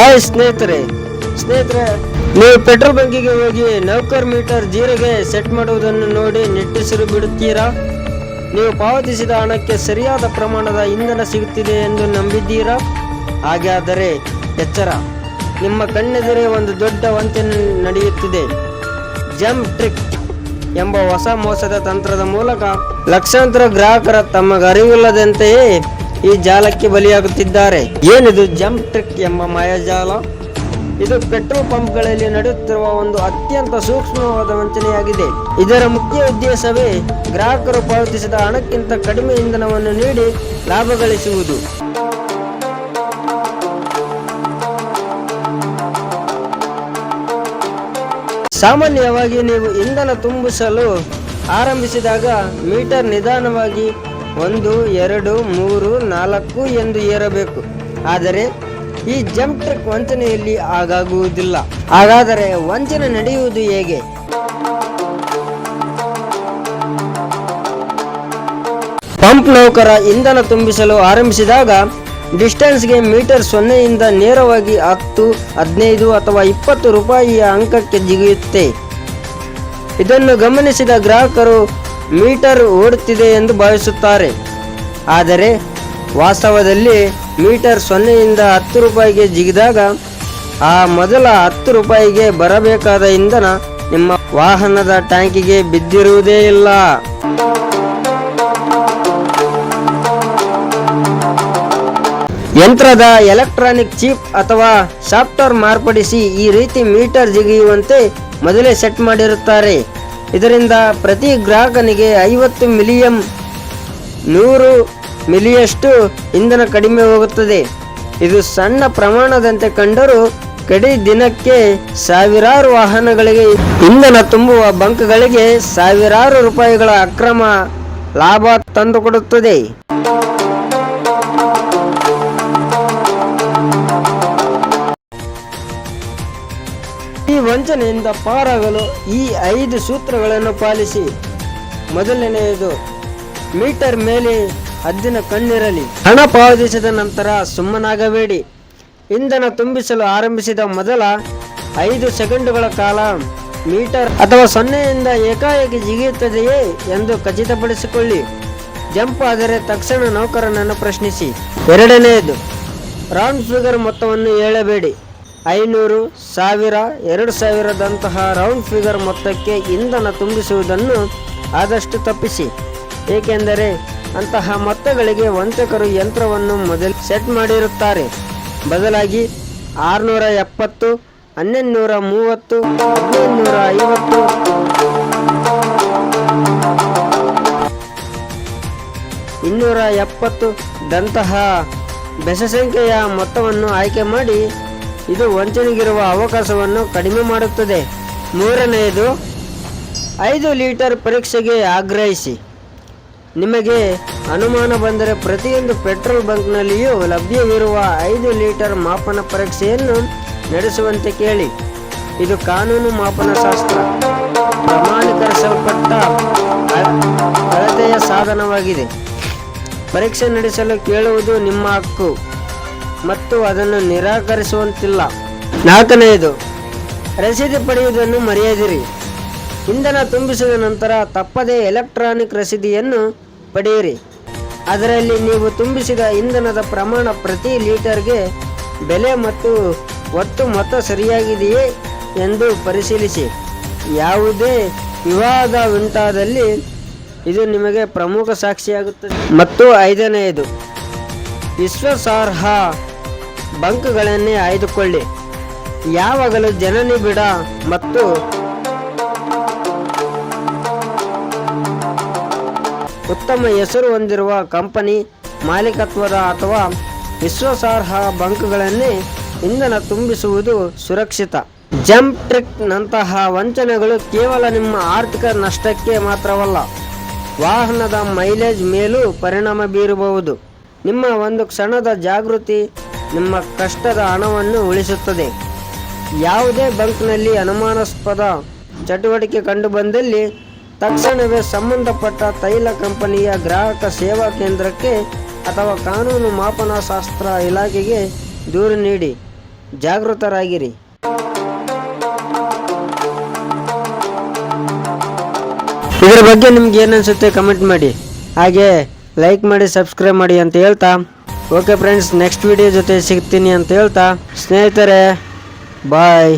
Hi ಸ್ನೇಹಿತರೆ. ಸ್ನೇಹಿತರೆ, ನೀವು ಪೆಟ್ರೋಲ್ ಬಂಕಿಗೆ ಹೋಗಿ ನೌಕರ್ ಮೀಟರ್ ಜೀರೋಗೆ ಸೆಟ್ ಮಾಡುವುದನ್ನು ನೋಡಿ ನಿಟ್ಟುಸಿರು ಬಿಡುತ್ತೀರಾ? ನೀವು ಪಾವತಿಸಿದ ಹಣಕ್ಕೆ ಸರಿಯಾದ ಪ್ರಮಾಣದ ಇಂಧನ ಸಿಗುತ್ತಿದೆ ಎಂದು ನಂಬಿದ್ದೀರಾ? ಹಾಗಾದರೆ ಎಚ್ಚರ. ನಿಮ್ಮ ಕಣ್ಣೆದುರೇ ಒಂದು ದೊಡ್ಡ ವಂಚನೆ ನಡೆಯುತ್ತಿದೆ. ಜಮ್ ಟ್ರಿಕ್ ಎಂಬ ಹೊಸ ಮೋಸದ ತಂತ್ರದ ಮೂಲಕ ಲಕ್ಷಾಂತರ ಗ್ರಾಹಕರ ತಮ್ಮ ಅರಿವಿಲ್ಲದಂತೆಯೇ ಈ ಜಾಲಕ್ಕೆ ಬಲಿಯಾಗುತ್ತಿದ್ದಾರೆ. ಏನಿದು ಜಂಪ್ ಟ್ರಿಕ್ ಎಂಬ ಮಾಯಾಜಾಲ ಇದು ಪೆಟ್ರೋಲ್ ಪಂಪ್ಗಳಲ್ಲಿ ನಡೆಯುತ್ತಿರುವ ಒಂದು ಅತ್ಯಂತ ಸೂಕ್ಷ್ಮವಾದ ವಂಚನೆಯಾಗಿದೆ. ಇದರ ಮುಖ್ಯ ಉದ್ದೇಶವೇ ಗ್ರಾಹಕರು ಪಾವತಿಸಿದ ಹಣಕ್ಕಿಂತ ಕಡಿಮೆ ಇಂಧನವನ್ನು ನೀಡಿ ಲಾಭ ಗಳಿಸುವುದು. ಸಾಮಾನ್ಯವಾಗಿ ನೀವು ಇಂಧನ ತುಂಬಿಸಲು ಆರಂಭಿಸಿದಾಗ ಮೀಟರ್ ನಿಧಾನವಾಗಿ ಒಂದು, ಎರಡು, ಮೂರು, ನಾಲ್ಕು ಎಂದು ಏರಬೇಕು. ಆದರೆ ಈ ಜಂಪ್ ಟ್ರಿಕ್ ವಂಚನೆಯಲ್ಲಿ ಆಗಾಗುವುದಿಲ್ಲ. ಹಾಗಾದರೆ ವಂಚನೆ ನಡೆಯುವುದು ಹೇಗೆ? ಪಂಪ್ ನೌಕರ ಇಂಧನ ತುಂಬಿಸಲು ಆರಂಭಿಸಿದಾಗ ಡಿಸ್ಟೆನ್ಸ್ಗೆ ಮೀಟರ್ ಸೊನ್ನೆಯಿಂದ ನೇರವಾಗಿ ಹತ್ತು, ಹದಿನೈದು ಅಥವಾ ಇಪ್ಪತ್ತು ರೂಪಾಯಿಯ ಅಂಕಕ್ಕೆ ಜಿಗಿಯುತ್ತೆ. ಇದನ್ನು ಗಮನಿಸಿದ ಗ್ರಾಹಕರು ಮೀಟರ್ ಓಡುತ್ತಿದೆ ಎಂದು ಭಾವಿಸುತ್ತಾರೆ. ಆದರೆ ವಾಸ್ತವದಲ್ಲಿ ಮೀಟರ್ ಸೊನ್ನೆಯಿಂದ ಹತ್ತು ರೂಪಾಯಿಗೆ ಜಿಗಿದಾಗ ಆ ಮೊದಲ ಹತ್ತು ರೂಪಾಯಿಗೆ ಬರಬೇಕಾದ ಇಂಧನ ನಿಮ್ಮ ವಾಹನದ ಟ್ಯಾಂಕಿಗೆ ಬಿದ್ದಿರುವುದೇ ಇಲ್ಲ. ಯಂತ್ರದ ಎಲೆಕ್ಟ್ರಾನಿಕ್ ಚಿಪ್ ಅಥವಾ ಸಾಫ್ಟ್ವೇರ್ ಮಾರ್ಪಡಿಸಿ ಈ ರೀತಿ ಮೀಟರ್ ಜಿಗಿಯುವಂತೆ ಮೊದಲೇ ಸೆಟ್ ಮಾಡಿರುತ್ತಾರೆ. ಇದರಿಂದ ಪ್ರತಿ ಗ್ರಾಹಕನಿಗೆ ಐವತ್ತು ಮಿಲಿಯಂ ನೂರು ಮಿಲಿಯಷ್ಟು ಇಂಧನ ಕಡಿಮೆ ಹೋಗುತ್ತದೆ. ಇದು ಸಣ್ಣ ಪ್ರಮಾಣದಂತೆ ಕಂಡರೂ ಕಡಿ ದಿನಕ್ಕೆ ಸಾವಿರಾರು ವಾಹನಗಳಿಗೆ ಇಂಧನ ತುಂಬುವ ಬಂಕ್ಗಳಿಗೆ ಸಾವಿರಾರು ರೂಪಾಯಿಗಳ ಅಕ್ರಮ ಲಾಭ ತಂದುಕೊಡುತ್ತದೆ. ವಂಚನೆಯಿಂದ ಪಾರಾಗಲು ಈ ಐದು ಸೂತ್ರಗಳನ್ನು ಪಾಲಿಸಿ. ಮೊದಲನೆಯದು, ಮೀಟರ್ ಮೇಲೆ ಹದ್ದಿನ ಕಣ್ಣಿರಲಿ. ಹಣ ಪಾವತಿಸಿದ ನಂತರ ಸುಮ್ಮನಾಗಬೇಡಿ. ಇಂಧನ ತುಂಬಿಸಲು ಆರಂಭಿಸಿದ ಮೊದಲ ಐದು ಸೆಕೆಂಡುಗಳ ಕಾಲ ಮೀಟರ್ ಅಥವಾ ಸೊನ್ನೆಯಿಂದ ಏಕಾಏಕಿ ಜಿಗಿಯುತ್ತದೆಯೇ ಎಂದು ಖಚಿತಪಡಿಸಿಕೊಳ್ಳಿ. ಜಂಪ್ ಆದರೆ ತಕ್ಷಣ ನೌಕರನನ್ನು ಪ್ರಶ್ನಿಸಿ. ಎರಡನೆಯದು, ರೌಂಡ್ ಫಿಗರ್ ಮೊತ್ತವನ್ನು ಹೇಳಬೇಡಿ. ಐನೂರು ಸಾವಿರ, ಎರಡು ಸಾವಿರದಂತಹ ರೌಂಡ್ ಫಿಗರ್ ಮೊತ್ತಕ್ಕೆ ಇಂಧನ ತುಂಬಿಸುವುದನ್ನು ಆದಷ್ಟು ತಪ್ಪಿಸಿ. ಏಕೆಂದರೆ ಅಂತಹ ಮೊತ್ತಗಳಿಗೆ ವಂಚಕರು ಯಂತ್ರವನ್ನು ಮೊದಲು ಸೆಟ್ ಮಾಡಿರುತ್ತಾರೆ. ಬದಲಾಗಿ ಆರುನೂರ ಎಪ್ಪತ್ತು ಹನ್ನೊಂದುನೂರ ಮೂವತ್ತು, ಹದಿನೈದುನೂರ ಐವತ್ತು. ಇನ್ನೂರ ಎಪ್ಪತ್ತು ದಂತಹ ಬೆಸ ಸಂಖ್ಯೆಯ ಮೊತ್ತವನ್ನು ಆಯ್ಕೆ ಮಾಡಿ ಇದು ವಂಚನೆಗಿರುವ ಅವಕಾಶವನ್ನು ಕಡಿಮೆ ಮಾಡುತ್ತದೆ. ಮೂರನೆಯದು, ಐದು ಲೀಟರ್ ಪರೀಕ್ಷೆಗೆ ಆಗ್ರಹಿಸಿ. ನಿಮಗೆ ಅನುಮಾನ ಬಂದರೆ ಪ್ರತಿಯೊಂದು ಪೆಟ್ರೋಲ್ ಬಂಕ್ನಲ್ಲಿಯೂ ಲಭ್ಯವಿರುವ ಐದು ಲೀಟರ್ ಮಾಪನ ಪರೀಕ್ಷೆಯನ್ನು ನಡೆಸುವಂತೆ ಕೇಳಿ. ಇದು ಕಾನೂನು ಮಾಪನ ಶಾಸ್ತ್ರ. ಪ್ರಮಾಣೀಕರಿಸಲ್ಪಟ್ಟ ಅಳ- ಅಳತೆಯ ಸಾಧನವಾಗಿದೆ. ಪರೀಕ್ಷೆ ನಡೆಸಲು ಕೇಳುವುದು ನಿಮ್ಮ ಹಕ್ಕು. ಮತ್ತು ಅದನ್ನು ನಿರಾಕರಿಸುವಂತಿಲ್ಲ. ನಾಲ್ಕನೆಯದು, ರಸೀದಿ ಪಡೆಯುವುದನ್ನು ಮರೆಯದಿರಿ. ಇಂಧನ ತುಂಬಿಸಿದ ನಂತರ ತಪ್ಪದೇ ಎಲೆಕ್ಟ್ರಾನಿಕ್ ರಸೀದಿಯನ್ನು ಪಡೆಯಿರಿ. ಅದರಲ್ಲಿ ನೀವು ತುಂಬಿಸಿದ ಇಂಧನದ ಪ್ರಮಾಣ ಪ್ರತಿ ಲೀಟರ್ಗೆ ಬೆಲೆ ಮತ್ತು ಒಟ್ಟು ಮೊತ್ತ ಸರಿಯಾಗಿದೆಯೇ ಎಂದು ಪರಿಶೀಲಿಸಿ. ಯಾವುದೇ ವಿವಾದ ಉಂಟಾದಲ್ಲಿ ಇದು ನಿಮಗೆ ಪ್ರಮುಖ ಸಾಕ್ಷಿಯಾಗುತ್ತದೆ. ಮತ್ತು ಐದನೆಯದು, ವಿಶ್ವಾಸಾರ್ಹ ಬಂಕ್ಗಳನ್ನೇ ಆಯ್ದುಕೊಳ್ಳಿ. ಯಾವಾಗಲೂ ಜನನಿಬಿಡ ಮತ್ತು ಉತ್ತಮ ಹೆಸರು ಹೊಂದಿರುವ ಕಂಪನಿ ಮಾಲೀಕತ್ವದ ಅಥವಾ ವಿಶ್ವಾಸಾರ್ಹ ಬಂಕ್ಗಳನ್ನೇ ಇಂಧನ ತುಂಬಿಸುವುದು ಸುರಕ್ಷಿತ. ಜಂಪ್ ಟ್ರಿಕ್ ನಂತಹ ವಂಚನೆಗಳು ಕೇವಲ ನಿಮ್ಮ ಆರ್ಥಿಕ ನಷ್ಟಕ್ಕೆ ಮಾತ್ರವಲ್ಲ, ವಾಹನದ ಮೈಲೇಜ್ ಮೇಲೂ ಪರಿಣಾಮ ಬೀರಬಹುದು. ನಿಮ್ಮ ಒಂದು ಕ್ಷಣದ ಜಾಗೃತಿ ನಿಮ್ಮ ಕಷ್ಟದ ಹಣವನ್ನು ಉಳಿಸುತ್ತದೆ. ಯಾವುದೇ ಬಂಕ್ನಲ್ಲಿ ಅನುಮಾನಾಸ್ಪದ ಚಟುವಟಿಕೆ ಕಂಡುಬಂದಲ್ಲಿ ತಕ್ಷಣವೇ ಸಂಬಂಧಪಟ್ಟ ತೈಲ ಕಂಪನಿಯ ಗ್ರಾಹಕ ಸೇವಾ ಕೇಂದ್ರಕ್ಕೆ ಅಥವಾ ಕಾನೂನು ಮಾಪನಶಾಸ್ತ್ರ ಇಲಾಖೆಗೆ ದೂರು ನೀಡಿ. ಜಾಗೃತರಾಗಿರಿ. ಇದರ ಬಗ್ಗೆ ನಿಮ್ಗೆ ಏನನ್ಸುತ್ತೆ ಕಮೆಂಟ್ ಮಾಡಿ. ಹಾಗೆ ಲೈಕ್ ಮಾಡಿ, ಸಬ್ಸ್ಕ್ರೈಬ್ ಮಾಡಿ ಅಂತ ಹೇಳ್ತಾ ಓಕೆ ಫ್ರೆಂಡ್ಸ್ ನೆಕ್ಸ್ಟ್ ವಿಡಿಯೋ ಜೊತೆ ಸಿಗ್ತೀನಿ ಅಂತ ಹೇಳ್ತಾ ಸ್ನೇಹಿತರೆ ಬಾಯ್